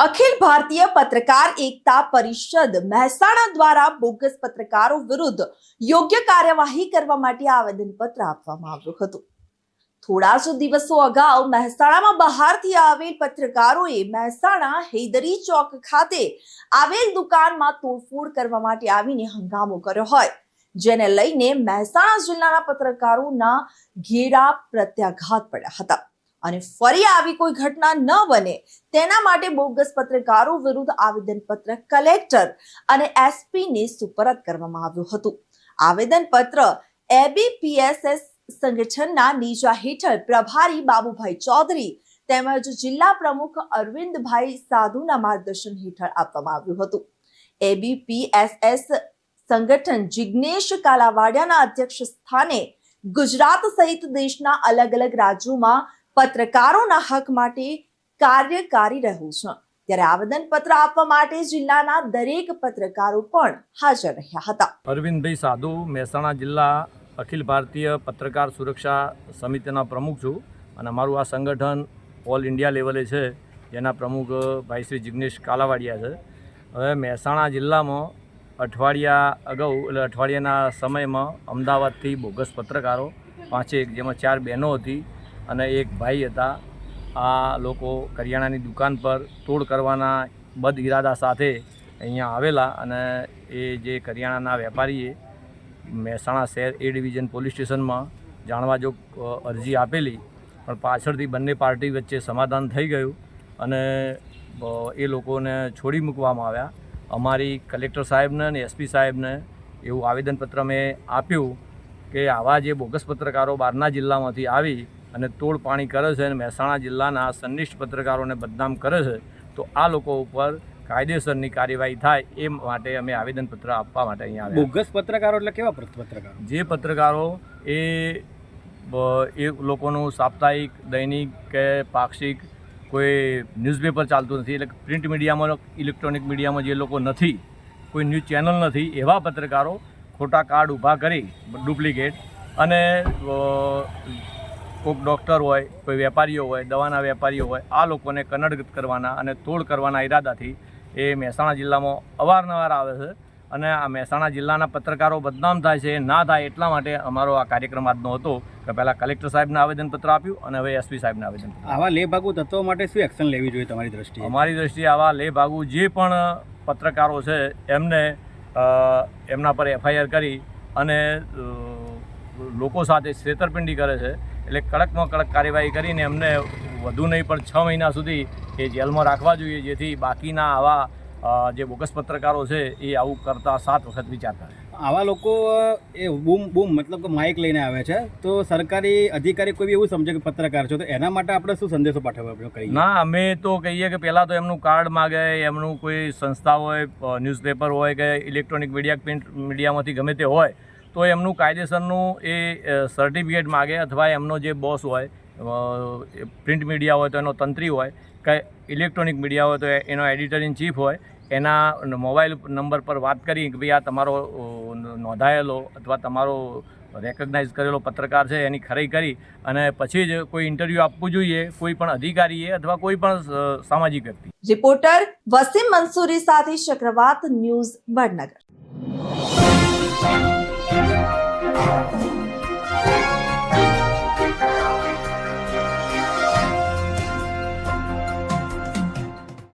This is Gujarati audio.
અખિલ ભારતીય પત્રકાર એકતા પરિષદ મહેસાણા દ્વારા બોગસ પત્રકારો વિરુદ્ધ યોગ્ય કાર્યવાહી કરવા માટે આવેદનપત્ર આપવામાં આવ્યું હતું. થોડા જ દિવસો અગાઉ મહેસાણામાં બહારથી આવેલ પત્રકારોએ મહેસાણા હૈદરી ચોક ખાતે આવેલ દુકાનમાં તોડફોડ કરવા માટે આવીને હંગામો કર્યો હોય, જેને લઈને મહેસાણા જિલ્લાના પત્રકારોના ઘેરા પ્રત્યાઘાત પડ્યા હતા. અને ફરી આવી કોઈ ઘટના ન બને, તેના માટે બોગસ પત્રકારો વિરુદ્ધ આવેદનપત્ર કલેક્ટર અને એસપી ને સુપરત કરવામાં આવ્યું હતું. આવેદનપત્ર એબીપીએસએસ સંગઠનના નીજા હેઠળ પ્રભારી બાબુભાઈ ચૌધરી તેમજ જિલ્લા પ્રમુખ અરવિંદભાઈ સાધુના માર્ગદર્શન હેઠળ આપવામાં આવ્યું હતું. એબીપીએસએસ સંગઠન જિગ્નેશ કાલાવાડિયાના અધ્યક્ષ સ્થાને ગુજરાત સહિત દેશના અલગ અલગ રાજ્યોમાં પત્રકારોના હક માટે કાર્ય કરી રહ્યું છે. ત્યારે આવેદનપત્ર આપવા માટે જિલ્લાના દરેક પત્રકારો પણ હાજર રહ્યા હતા. અરવિંદભાઈ સાધુ, મહેસાણા જિલ્લા અખિલ ભારતીય પત્રકાર સુરક્ષા સમિતિના પ્રમુખ છું અને અમારું આ સંગઠન ઓલ ઇન્ડિયા લેવલે છે. જેના પ્રમુખ ભાઈ શ્રી જિગ્નેશ કાલાવાડિયા છે. હવે મહેસાણા જિલ્લામાં અઠવાડિયા અગાઉ, એટલે અઠવાડિયાના સમયમાં અમદાવાદથી બોગસ પત્રકારો પાંચેક જેમાં ચાર બહેનો હતી. અને એક ભાઈ હતા. આ લોકો કરિયાણાની દુકાન પર તોડ કરવાના બદ ઇરાદા સાથે અહીંયા આવેલા અને એ જે કરિયાણાના વેપારીએ મહેસાણા શહેર એ ડિવિઝન પોલીસ સ્ટેશનમાં જાણવા જો અરજી આપેલી, પણ પાછળથી બંને પાર્ટી વચ્ચે સમાધાન થઈ ગયું અને એ લોકોને છોડી મૂકવામાં આવ્યા. અમારી કલેક્ટર સાહેબને અને એસપી સાહેબને એવું આવેદનપત્ર મેં આપ્યું કે આવા જે બોગસ પત્રકારો બહારના જિલ્લામાંથી આવી અને તોડ પાણી કરે છે અને મહેસાણા જિલ્લાના સંનિષ્ઠ પત્રકારોને બદનામ કરે છે તો આ લોકો ઉપર કાયદેસરની કાર્યવાહી થાય એ માટે અમે આવેદનપત્ર આપવા માટે અહીંયા આવ્યા. બોગસ પત્રકારો એટલે કેવા પત્ર- પત્રકારો? જે પત્રકારો એ એ લોકોનું સાપ્તાહિક દૈનિક કે પાક્ષિક કોઈ ન્યૂઝપેપર ચાલતું નથી એટલે પ્રિન્ટ મીડિયામાં ઇલેક્ટ્રોનિક મીડિયામાં જે લોકો નથી કોઈ ન્યૂઝ ચેનલ નથી એવા પત્રકારો ખોટા કાર્ડ ઊભા કરી ડુપ્લિકેટ અને કોઈક ડૉક્ટર હોય કોઈ વેપારીઓ હોય દવાના વેપારીઓ હોય આ લોકોને કનડગત કરવાના અને તોડ કરવાના ઈરાદાથી એ મહેસાણા જિલ્લામાં અવારનવાર આવે છે. અને આ મહેસાણા જિલ્લાના પત્રકારો બદનામ થાય છે ના થાય એટલા માટે અમારો આ કાર્યક્રમ આજનો હતો. કે પહેલાં કલેક્ટર સાહેબને આવેદનપત્ર આપ્યું અને હવે એસપી સાહેબને આવેદન આવા લેભાગુ તત્વો માટે શું એક્શન લેવી જોઈએ તમારી દ્રષ્ટિએ? અમારી દ્રષ્ટિએ આવા લે ભાગુ જે પણ પત્રકારો છે એમને એમના પર એફઆઈઆર કરી અને લોકો સાથે છેતરપિંડી કરે છે એટલે કડકમાં કડક કાર્યવાહી કરીને એમને વધુ નહીં પણ છ મહિના સુધી એ જેલમાં રાખવા જોઈએ જેથી બાકીના આવા જે બોગસ પત્રકારો છે એ આવું કરતા સાત વખત વિચારતા આવા લોકો એ બૂમ બૂમ મતલબ કે માઇક લઈને આવે છે તો સરકારી અધિકારી કોઈ બી એવું સમજે કે પત્રકાર છો તો એના માટે આપણે શું સંદેશો પાઠવવા કહીએ? ના અમે તો કહીએ કે પહેલાં તો એમનું કાર્ડ માગે એમનું કોઈ સંસ્થા હોય ન્યૂઝપેપર હોય કે ઇલેક્ટ્રોનિક મીડિયા પ્રિન્ટ મીડિયામાંથી ગમે તે હોય તો એમનું કાયદેસરનું એ સર્ટિફિકેટ માગે અથવા એમનો જે બોસ હોય પ્રિન્ટ મીડિયા હોય તો એનો તંત્રી હોય કે ઇલેક્ટ્રોનિક મીડિયા હોય તો એનો એડિટર ઇન ચીફ હોય, એના મોબાઈલ નંબર પર વાત કરી કે ભાઈ આ તમારો નોંધાયેલો અથવા તમારો રેકગ્નાઇઝ કરેલો પત્રકાર છે, એની ખરી કરી અને પછી જ કોઈ ઇન્ટરવ્યૂ આપવું જોઈએ, કોઈ પણ અધિકારીએ અથવા કોઈ પણ સામાજિક વ્યક્તિ. રિપોર્ટર વસીમ મંસૂરી સાથે ચક્રવાત ન્યૂઝ વડનગર. Música